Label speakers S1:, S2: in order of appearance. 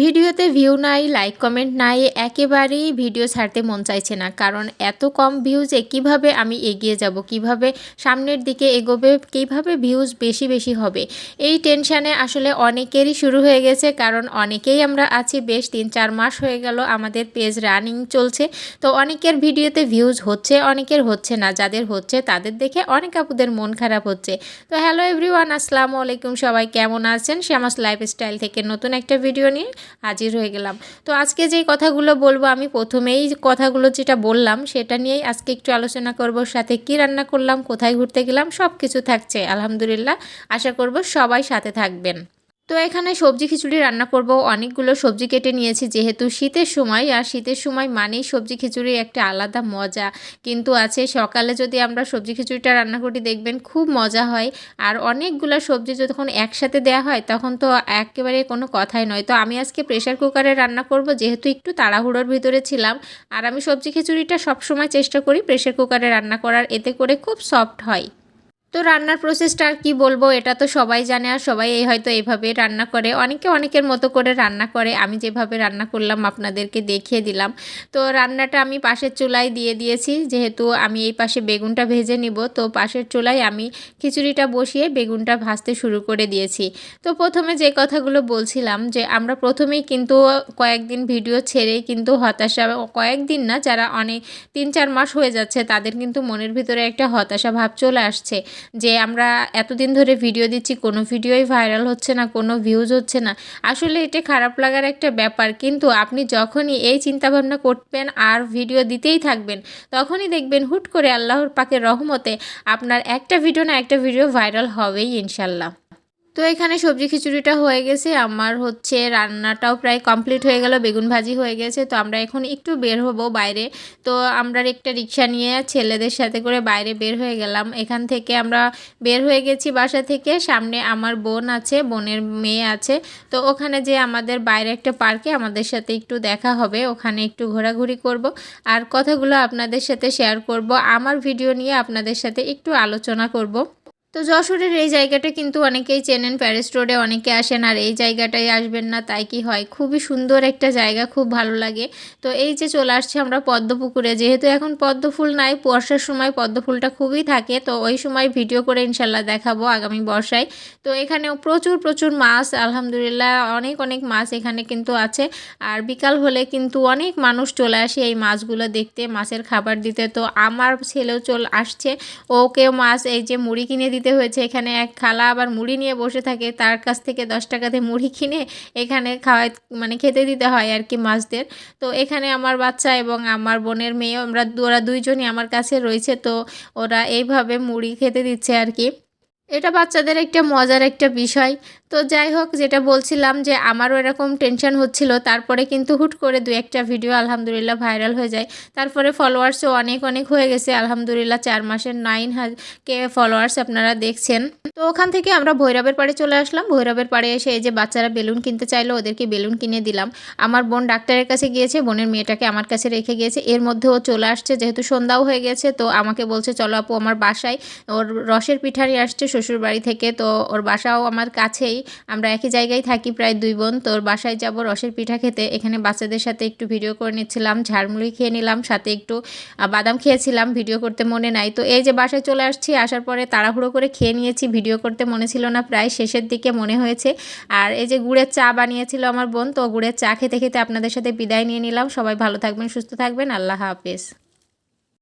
S1: ভিডিওতে ভিউ নাই like comment নাই, একেবারেই ভিডিও ছাড়তে মন চাইছে না। কারণ এত কম ভিউজে কীভাবে আমি এগিয়ে যাব? কীভাবে সামনের দিকে এগোবে? কীভাবে ভিউজ বেশি বেশি হবে? এই টেনশানে আসলে অনেকেরই শুরু হয়ে গেছে। কারণ অনেকেই আমরা আছি, বেশ তিন চার মাস হয়ে গেল আমাদের পেজ রানিং চলছে। তো অনেকের ভিডিওতে ভিউজ হচ্ছে, অনেকের হচ্ছে না। যাদের হচ্ছে, তাদের দেখে অনেক আপুদের মন খারাপ হচ্ছে। তো হ্যালো এভরিওয়ান আসসালামু আলাইকুম সবাই। কেমন আছেন? শ্যামাস লাইফস্টাইল থেকে নতুন একটা ভিডিও নিয়ে হাজির হয়ে গেলাম। তো আজকে যেই কথাগুলো বলব, আমি প্রথমেই কথাগুলো যেটা বললাম, সেটা নিয়েই আজকে একটু আলোচনা করব, সাথে কি রান্না করলাম, কোথায় ঘুরতে গেলাম সব কিছু থাকছে, আলহামদুলিল্লাহ। আশা করব সবাই সাথে থাকবেন। তো এখানে সবজি খিচুড়ি রান্না করব। অনেকগুলো সবজি কেটে নিয়েছি যেহেতু শীতের সময়, আর শীতের সময় মানেই সবজি খিচুড়ির একটা আলাদা মজা। কিন্তু আছে সকালে যদি আমরা সবজি খিচুড়িটা রান্না করি, দেখবেন খুব মজা হয়। আর অনেকগুলো সবজি যখন একসাথে দেওয়া হয়, তখন তো একেবারে কোনো কথাই নয়। তো আমি আজকে প্রেশার কুকারে রান্না করব, যেহেতু একটু তাড়াহুড়োর ভিতরে ছিলাম। আর আমি সবজি খিচুড়িটা সবসময় চেষ্টা করি প্রেশার কুকারে রান্না করার, এতে করে খুব সফট হয়। তো রান্নার প্রসেসটা আর কী বলব? এটা তো সবাই জানে আর সবাই এই হয়তো এইভাবে রান্না করে। অনেকে অনেকের মতো করে রান্না করে। আমি যেভাবে রান্না করলাম আপনাদেরকে দেখিয়ে দিলাম। তো রান্নাটা আমি পাশের চুলায় দিয়ে দিয়েছি। যেহেতু আমি এই পাশে বেগুনটা ভেজে নিব, তো পাশের চুলায় আমি খিচুড়িটা বসিয়ে বেগুনটা ভাজতে শুরু করে দিয়েছি। তো প্রথমে যে কথাগুলো বলছিলাম যে, আমরা প্রথমেই কিন্তু কয়েকদিন ভিডিও ছেড়ে কিন্তু হতাশা, কয়েকদিন না, যারা অনেক তিন চার মাস হয়ে যাচ্ছে, তাদের কিন্তু মনের ভিতরে একটা হতাশা ভাব চলে আসছে। যে আমরা এতদিন ধরে ভিডিও দিচ্ছি, কোনো ভিডিওই ভাইরাল হচ্ছে না, কোনো ভিউজ হচ্ছে না। আসলে এটা খারাপ লাগার একটা ব্যাপার। কিন্তু আপনি যখনই এই চিন্তাভাবনা করবেন আর ভিডিও দিতেই থাকবেন, তখনই দেখবেন হুট করে আল্লাহর পাকে রহমতে আপনার একটা ভিডিও না একটা ভিডিও ভাইরাল হবেই ইনশাল্লাহ। তো এখানে সবজি খিচুড়িটা হয়ে গেছে। আমার হচ্ছে রান্নাটাও প্রায় কমপ্লিট হয়ে গেল, বেগুন ভাজি হয়ে গেছে। তো আমরা এখন একটু বের হব বাইরে। তো আমরা একটা রিক্সা নিয়ে ছেলেদের সাথে করে বাইরে বের হয়ে গেলাম। এখান থেকে আমরা বের হয়ে গেছি বাসা থেকে। সামনে আমার বোন আছে, বোনের মেয়ে আছে। তো ওখানে যে আমাদের বাইরে একটা পার্কে আমাদের সাথে একটু দেখা হবে। ওখানে একটু ঘোরাঘুরি করব। আর কথাগুলো আপনাদের সাথে শেয়ার করব। আমার ভিডিও নিয়ে আপনাদের সাথে একটু আলোচনা করব। তো যশোরের এই জায়গাটা কিন্তু অনেকেই চেনেন প্যারিস রোডে অনেকে আসেন আর এই জায়গাটায় আসবেন না, তাই কি হয়? খুবই সুন্দর একটা জায়গা, খুব ভালো লাগে। তো এই যে চলে আসছে আমরা পদ্মপুকুরে, যেহেতু এখন পদ্ম ফুল নাই, বর্ষার সময় পদ্ম ফুলটা খুবই থাকে, তো ওই সময় ভিডিও করে ইনশাল্লাহ দেখাবো আগামী বর্ষায়। তো এখানেও প্রচুর প্রচুর মাছ, আলহামদুলিল্লাহ অনেক অনেক মাছ এখানে কিন্তু আছে। আর বিকাল হলে কিন্তু অনেক মানুষ চলে আসে এই মাছগুলো দেখতে, মাছের খাবার দিতে। তো আমার ছেলেও চল, আসছে, ওকেও মাছ, এই যে মুড়ি কিনে দিতে দিতে হয়েছে, এখানে এক খালা আবার মুড়ি নিয়ে বসে থাকে, তার কাছ থেকে দশ টাকাতে মুড়ি কিনে এখানে খাওয়ায় মানে খেতে দিতে হয় আর কি মাছদের। তো এখানে আমার বাচ্চা এবং আমার বোনের মেয়ে, আমরা ওরা দুইজনই আমার কাছে রয়েছে, তো ওরা এইভাবে মুড়ি খেতে দিচ্ছে আর কি। এটা বাচ্চাদের একটা মজার একটা বিষয়। তো যাই হোক, যেটা বলছিলাম যে আমারও এরকম টেনশন হচ্ছিল, তারপরে কিন্তু হুট করে দু একটা ভিডিও আলহামদুলিল্লাহ ভাইরাল হয়ে যায়। তারপরে ফলোয়ার্সও অনেক অনেক হয়ে গেছে, আলহামদুলিল্লাহ চার মাসের নাইন কে ফলোয়ার্স আপনারা দেখছেন। তো ওখান থেকে আমরা ভৈরবের পাড়ে চলে আসলাম। ভৈরবের পাড়ে এসে এই যে বাচ্চারা বেলুন কিনতে চাইলো, ওদেরকে বেলুন কিনে দিলাম। আমার বোন ডাক্তারের কাছে গিয়েছে, বোনের মেয়েটাকে আমার কাছে রেখে গিয়েছে। এর মধ্যে ও চলে আসছে, যেহেতু সন্ধ্যাও হয়ে গেছে, তো আমাকে বলছে, চলো আপু, আমার বাসায়, ওর রসের পিঠারি আসছে শ্বশুর বাড়ি থেকে, তো ওর বাসাও আমার কাছেই। আমরা একই জায়গায় থাকি প্রায় দুই বোন। তোর বাসায় যাব রসের পিঠা খেতে। এখানে বাচ্চাদের সাথে একটু ভিডিও করে নিচ্ছিলাম ঝাড়মুড়ি খেয়ে নিলাম, সাথে একটু বাদাম খেয়েছিলাম ভিডিও করতে মনে নাই। তো এই যে বাসায় চলে আসছি, আসার পরে তাড়াহুড়ো করে খেয়ে নিয়েছি ভিডিও করতে মনে ছিল না প্রায়, শেষের দিকে মনে হয়েছে। আর এই যে গুড়ের চা বানিয়েছিল আমার বোন, তো গুড়ের চা খেতে খেতে আপনাদের সাথে বিদায় নিয়ে নিলাম। সবাই ভালো থাকবেন, সুস্থ থাকবেন, আল্লাহ হাফেজ।